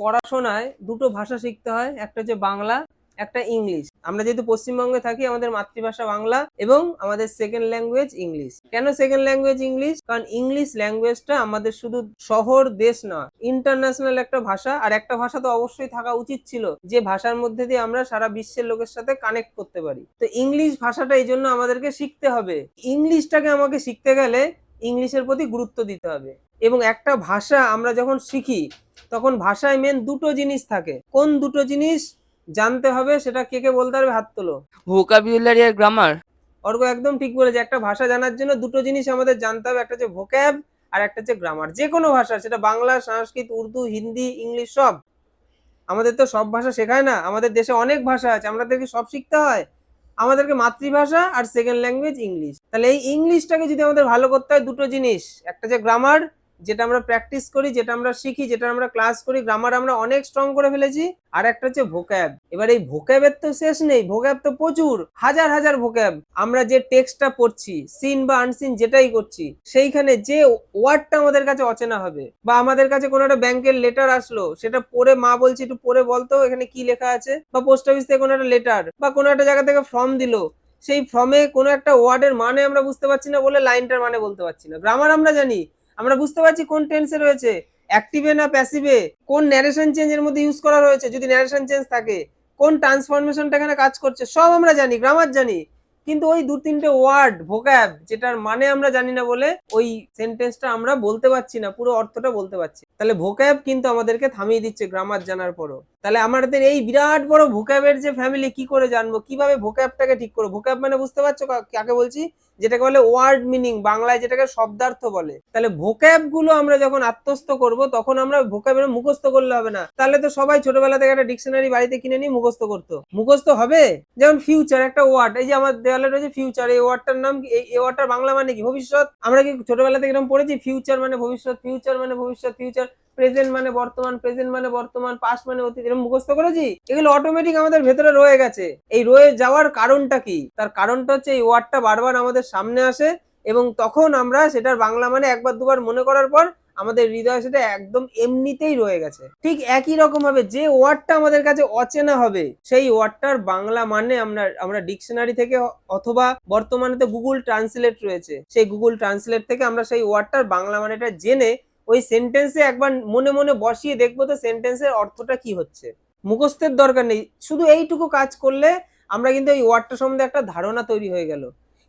পড়াশোনায় দুটো ভাষা শিখতে হয়, একটা হচ্ছে বাংলা, একটা ইংলিশ। আমরা যেহেতু পশ্চিমবঙ্গে থাকি, আমাদের মাতৃভাষা বাংলা এবং আমাদের সেকেন্ড ল্যাঙ্গুয়েজ ইংলিশ। কেন সেকেন্ড ল্যাঙ্গুয়েজ ইংলিশ? কারণ ইংলিশ ল্যাঙ্গুয়েজটা আমাদের শুধু শহর, দেশ না ইন্টারন্যাশনাল একটা ভাষা। আর একটা ভাষা তো অবশ্যই থাকা উচিত ছিল, যে ভাষার মধ্যে দিয়ে আমরা সারা বিশ্বের লোকের সাথে কানেক্ট করতে পারি। তো ইংলিশ ভাষাটা এই জন্য আমাদেরকে শিখতে হবে। ইংলিশটাকে আমাকে শিখতে গেলে ইংলিশের প্রতি গুরুত্ব দিতে হবে। এবং একটা ভাষা আমরা যখন শিখি তখন ভাষায় মেন দুটো জিনিস থাকে। কোন দুটো জিনিস জানতে হবে সেটা কে কে বলতে পারবে হাত তোলো। ভোকাবুলারি আর গ্রামার অর্গ একদম ঠিক বলেছে একটা ভাষা জানার জন্য দুটো জিনিস আমাদের জানতে হবে একটা হচ্ছে ভোক্যাব আর একটা হচ্ছে গ্রামার যে কোনো ভাষা সেটা বাংলা সংস্কৃত উর্দু হিন্দি ইংলিশ সব। আমাদের তো সব ভাষা শেখায় না আমাদের দেশে অনেক ভাষা আছে আমাদেরকে সব শিখতে হয়। আমাদেরকে মাতৃভাষা আর সেকেন্ড ল্যাঙ্গুয়েজ ইংলিশ। তাহলে এই ইংলিশটাকে যদি আমাদের ভালো করতে হয় দুটো জিনিস। একটা যে গ্রামার যেটা আমরা প্র্যাকটিস করি, যেটা আমরা শিখি, যেটা আমরা ক্লাস করি গ্রামার আমরা অনেক স্ট্রং করে ফেলেছি। আর একটা হচ্ছে ভোক্যাব এবার এই ভোক্যাবের তো শেষ নেই ভোক্যাব তো প্রচুর, হাজার হাজার ভোক্যাব আমরা যে টেক্সটটা পড়ছি সিন বা আনসিন যেটাই করছি, সেইখানে যে ওয়ার্ডটা আমাদের কাছে অচেনা হবে, বা আমাদের কাছে কোনো একটা ব্যাংকের লেটার আসলো, সেটা পড়ে মা বলছি, একটু পড়ে বলতো এখানে কি লেখা আছে? বা পোস্ট অফিস থেকে কোনো একটা লেটার বা কোনো একটা জায়গা থেকে ফর্ম দিল, সেই ফর্মে কোনো একটা ওয়ার্ডের মানে আমরা বুঝতে পারছি না বলে লাইনটার মানে বলতে পারছি না। গ্রামার আমরা জানি আমরা বুঝতে পারছি কোন টেন্সে রয়েছে অ্যাক্টিভে না প্যাসিভে কোন ন্যারেশন চেঞ্জের মধ্যে ইউজ করা রয়েছে যদি ন্যারেশন চেঞ্জ থাকে? কোন ট্রান্সফরমেশনটা এখানে কাজ করছে? সব আমরা জানি গ্রামার জানি। কিন্তু ওই দু তিনটে ওয়ার্ড ভোক্যাব যেটার মানে আমরা জানি না বলে ওই সেন্টেন্সটা আমরা বলতে পারছি না, পুরো অর্থটা বলতে পারছি। তাহলে ভোক্যাব কিন্তু আমাদেরকে থামিয়ে দিচ্ছে গ্রামার জানার পরও। তাহলে আমাদের এই বিরাট বড় ভোক্যাবের যে ফ্যামিলি কি করে জানব? কীভাবে ভোক্যাবটাকে ঠিক করব? ভোক্যাব মানে বুঝতে পারছ কাকে বলছি? যেটাকে বলে ওয়ার্ড মিনিং বাংলায় যেটাকে শব্দার্থ বলে। তাহলে ভোক্যাবগুলো আমরা যখন আত্মস্থ করব, তখন আমরা ভোক্যাবের মুখস্থ করলে হবে না। তাহলে তো সবাই ছোটবেলা থেকে একটা ডিকশনারি বাড়িতে কিনে নিয়ে মুখস্থ করতো। মুখস্থ হবে? যেমন ফিউচার একটা ওয়ার্ড এই যে আমার দেওয়ালে রয়েছে ফিউচার এই ওয়ার্ডটার নাম কি? এই ওয়ার্ডটার বাংলা মানে কি? ভবিষ্যৎ? আমরা কি ছোটবেলা থেকে এরকম পড়েছি? ফিউচার মানে ভবিষ্যৎ ফিউচার মানে ভবিষ্যৎ ফিউচার প্রেজেন্ট মানে বর্তমান প্রেজেন্ট মানে বর্তমান পাস্ট মানে অতীত, এরকম মুখস্থ করেছি? এগুলো অটোমেটিক আমাদের ভেতরে রয়ে গেছে। এই রয়ে যাওয়ার কারণটা কি? তার কারণটা হচ্ছে এই ওয়ার্ডটা বারবার আমাদের সামনে আসে এবং তখন আমরা সেটার বাংলা মানে একবার দুবার মনে করার পর আমাদের হৃদয়ে সেটা একদম এমনিতেই রয়ে গেছে। ঠিক একই রকম ভাবে যে ওয়ার্ডটা আমাদের কাছে অচেনা হবে, সেই ওয়ার্ডটার বাংলা মানে আমরা আমরা ডিকশনারি থেকে অথবা বর্তমানে তো গুগল ট্রান্সলেট রয়েছে। সেই গুগল ট্রান্সলেট থেকে আমরা সেই ওয়ার্ডটার বাংলা মানেটা জেনে ওই সেন্টেন্সে একবার মনে মনে বসিয়ে দেখব তো সেন্টেন্সের অর্থটা কি হচ্ছে। মুখস্থের দরকার নেই, শুধু এইটুকু কাজ করলে আমরা কিন্তু এই ওয়ার্ডটা সম্বন্ধে একটা ধারণা তৈরি হয়ে গেল।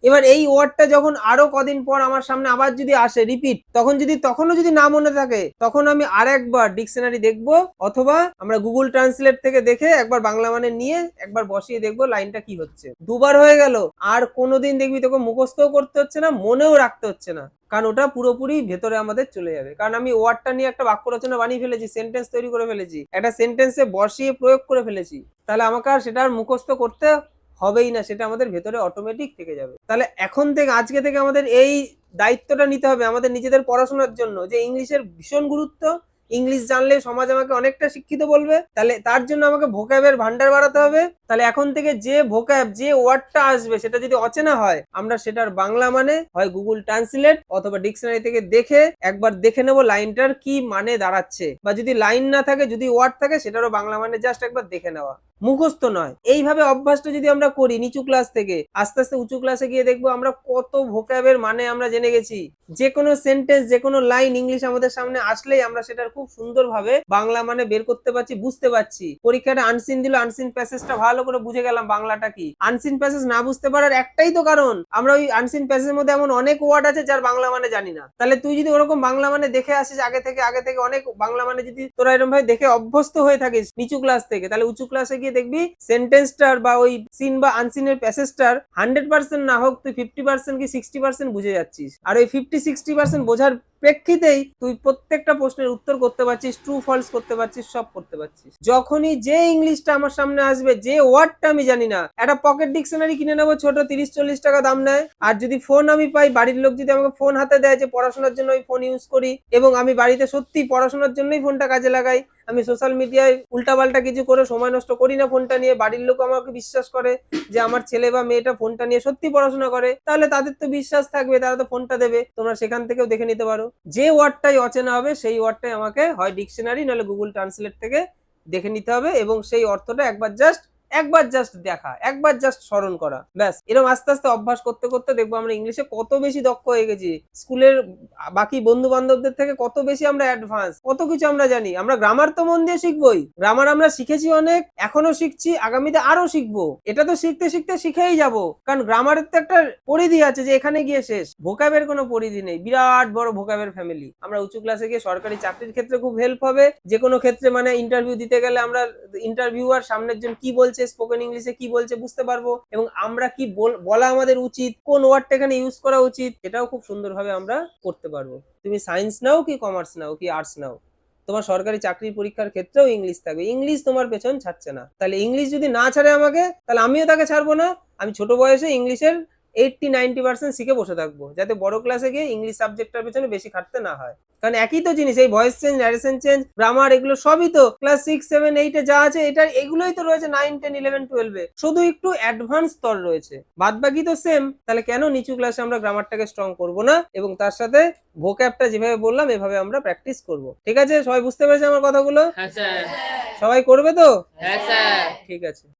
এবার এই ওয়ার্ডটা যখন আরও কদিন পর আমার সামনে আবার যদি আসে রিপিট তখন যদি, তখনও যদি না মনে থাকে, তখন আমি আর একবার ডিকশনারি দেখব অথবা আমরা গুগল ট্রান্সলেট থেকে দেখে একবার বাংলা মানে নিয়ে একবার বসিয়ে দেখব লাইনটা কি হচ্ছে। দুবার হয়ে গেল, আর কোনোদিন দেখবি তোকে মুখস্থও করতে হচ্ছে না, মনেও রাখতে হচ্ছে না, কারণ ওটা পুরোপুরি ভেতরে আমাদের চলে যাবে। কারণ আমি ওয়ার্ডটা নিয়ে একটা বাক্য রচনা বানিয়ে ফেলেছি সেন্টেন্স তৈরি করে ফেলেছি, একটা সেন্টেন্সে বসিয়ে প্রয়োগ করে ফেলেছি, তাহলে আমাকে আর সেটা আর মুখস্থ করতে হবেই না, সেটা আমাদের ভেতরে অটোমেটিক থেকে যাবে। তাহলে এখন থেকে, আজকে থেকে আমাদের এই দায়িত্বটা নিতে হবে আমাদের নিজেদের পড়াশোনার জন্য, যে ইংলিশের ভীষণ গুরুত্ব, ইংলিশ জানলে সমাজ আমাকে অনেকটা শিক্ষিত বলবে, তাহলে তার জন্য আমাকে ভোকাবের ভান্ডার বাড়াতে হবে। তাহলে এখন থেকে যে ভোক্যাব যে ওয়ার্ডটা আসবে, সেটা যদি অচেনা হয়, আমরা সেটার বাংলা মানে হয় গুগল ট্রান্সলেট অথবা ডিকশনারি থেকে দেখে একবার দেখে নেব লাইনটার কি মানে দাঁড়াচ্ছে। বা যদি লাইন না থাকে, যদি ওয়ার্ড থাকে, সেটারও বাংলা মানে জাস্ট একবার দেখে নেওয়া। মুখস্থ নয়। এইভাবে অভ্যাসটা যদি আমরা করি নিচু ক্লাস থেকে, আস্তে আস্তে উঁচু ক্লাসে গিয়ে দেখব আমরা কত ভোক্যাবের মানে আমরা জেনে গেছি। যে কোনো সেন্টেন্স যে কোনো লাইন ইংলিশ আমাদের সামনে আসলেই আমরা সেটার খুব সুন্দরভাবে বাংলা মানে বের করতে পারছি, বুঝতে পারছি। পরীক্ষাটা আনসিন দিল আনসিন প্যাসেজটা ভালো করে বুঝে গেলাম বাংলাটা কি। আনসিন প্যাসেজ না বুঝতে পারার একটাই তো কারণ, আমরা ওই আনসিন প্যাসেজের মধ্যে এমন অনেক ওয়ার্ড আছে যার বাংলা মানে জানি না। তাহলে তুই যদি ওরকম বাংলা মানে দেখে আসিস আগে থেকে আগে থেকে অনেক বাংলা মানে যদি তোরা এরকম ভাবে দেখে অভ্যস্ত হয়ে থাকিস নিচু ক্লাস থেকে, তাহলে উঁচু ক্লাসে গিয়ে দেখবি সেন্টেন্সটার বা ওই সিন বা আনসিনের প্যাসেজটার হান্ড্রেড পার্সেন্ট না হোক, তুই ফিফটি পার্সেন্ট কি সিক্সটি পার্সেন্ট বুঝে যাচ্ছিস। আর ওই ফিফটি সিক্সটি পার্সেন্ট বোঝার প্রেক্ষিতেই তুই প্রত্যেকটা প্রশ্নের উত্তর করতে পারছিস ট্রু ফলস করতে পারছিস, সব করতে পারছিস। যখনই যে ইংলিশটা আমার সামনে আসবে, যে ওয়ার্ডটা আমি জানি না, একটা পকেট ডিকশনারি কিনে নেব, ছোট তিরিশ, চল্লিশ টাকা দাম নেয়, আর যদি ফোন আমি পাই, বাড়ির লোক যদি আমাকে ফোন হাতে দেয় যে পড়াশোনার জন্য ওই ফোন ইউজ করি, এবং আমি বাড়িতে সত্যি পড়াশোনার জন্যই ফোনটা কাজে লাগাই আমি সোশ্যাল মিডিয়ায় উল্টাপাল্টা কিছু করে সময় নষ্ট করি না ফোনটা নিয়ে। বাড়ির লোক আমাকে বিশ্বাস করে যে আমার ছেলে বা মেয়েটা ফোনটা নিয়ে সত্যি পড়াশোনা করে। তাহলে তাদের তো বিশ্বাস থাকবে, তারা তো ফোনটা দেবে। তোমরা সেখান থেকেও দেখে নিতে পারো। যে ওয়ার্ডটাই অচেনা হবে, সেই ওয়ার্ডটাই আমাকে হয় ডিকশনারি নাহলে গুগল ট্রান্সলেট থেকে দেখে নিতে হবে এবং সেই অর্থটা একবার জাস্ট একবার জাস্ট দেখা, একবার জাস্ট স্মরণ করা, ব্যাস। এরকম আস্তে আস্তে অভ্যাস করতে করতে দেখব আমরা ইংলিশে কত বেশি দক্ষ হয়ে গেছি। স্কুলের বাকি বন্ধু বান্ধবদের থেকে কত বেশি আমরা অ্যাডভান্স কত কিছু আমরা জানি। আমরা গ্রামার তো মন দিয়ে শিখবোই। গ্রামার আমরা শিখেছি অনেক, এখনও শিখছি, আগামীতে আরও শিখব। এটা তো শিখতে শিখতে শিখেই যাব। কারণ গ্রামারের তো একটা পরিধি আছে যে এখানে গিয়ে শেষ। ভোকাবের কোনো পরিধি নেই। বিরাট বড় ভোকাবের ফ্যামিলি আমরা উঁচু ক্লাসে গিয়ে সরকারি চাকরির ক্ষেত্রে খুব হেল্প হবে। যে কোনো ক্ষেত্রে মানে ইন্টারভিউ দিতে গেলে আমরা ইন্টারভিউয়ার সামনের জন কি বলছে স্পোকেন ইংলিশে কি বলছে বুঝতে পারব। এবং আমরা কি বলা আমাদের উচিত, কোন ওয়ার্ডটা এখানে ইউজ করা উচিত এটাও খুব সুন্দরভাবে আমরা করতে পারব। তুমি সায়েন্স নাও কি কমার্স নাও কি আর্টস নাও? তোমার সরকারি চাকরির পরীক্ষার ক্ষেত্রেও ইংলিশ থাকবে। ইংলিশ তোমার পেছন ছাড়ছে না। তাহলে ইংলিশ যদি না ছাড়ে আমাকে, তাহলে আমিও তাকে ছাড়বো না। আমি ছোট বয়সে ইংলিশের এইটটি নাইনটি পার্সেন্ট শিখে বসে থাকব যাতে বড় ক্লাসে গিয়ে ইংলিশ সাবজেক্টটার পেছনে বেশি খাটতে না হয়। কারণ একই তো জিনিস এই voice change narration change grammar এগুলো সবই তো ক্লাস সিক্স সেভেন এইটে যা আছে এটার এগুলোই তো রয়েছে নাইন টেন ইলেভেন টুয়েলভে শুধু একটু অ্যাডভান্স স্তর রয়েছে। বাদ বাকি তো সেম তাহলে কেন নিচু ক্লাসে আমরা গ্রামারটাকে স্ট্রং করব না? এবং তার সাথে ভোক্যাবটা যেভাবে বললাম এভাবে আমরা প্র্যাকটিস করব। ঠিক আছে? সবাই বুঝতে পেরেছে আমার কথাগুলো? হ্যাঁ সবাই করবে তো? হ্যাঁ ঠিক আছে।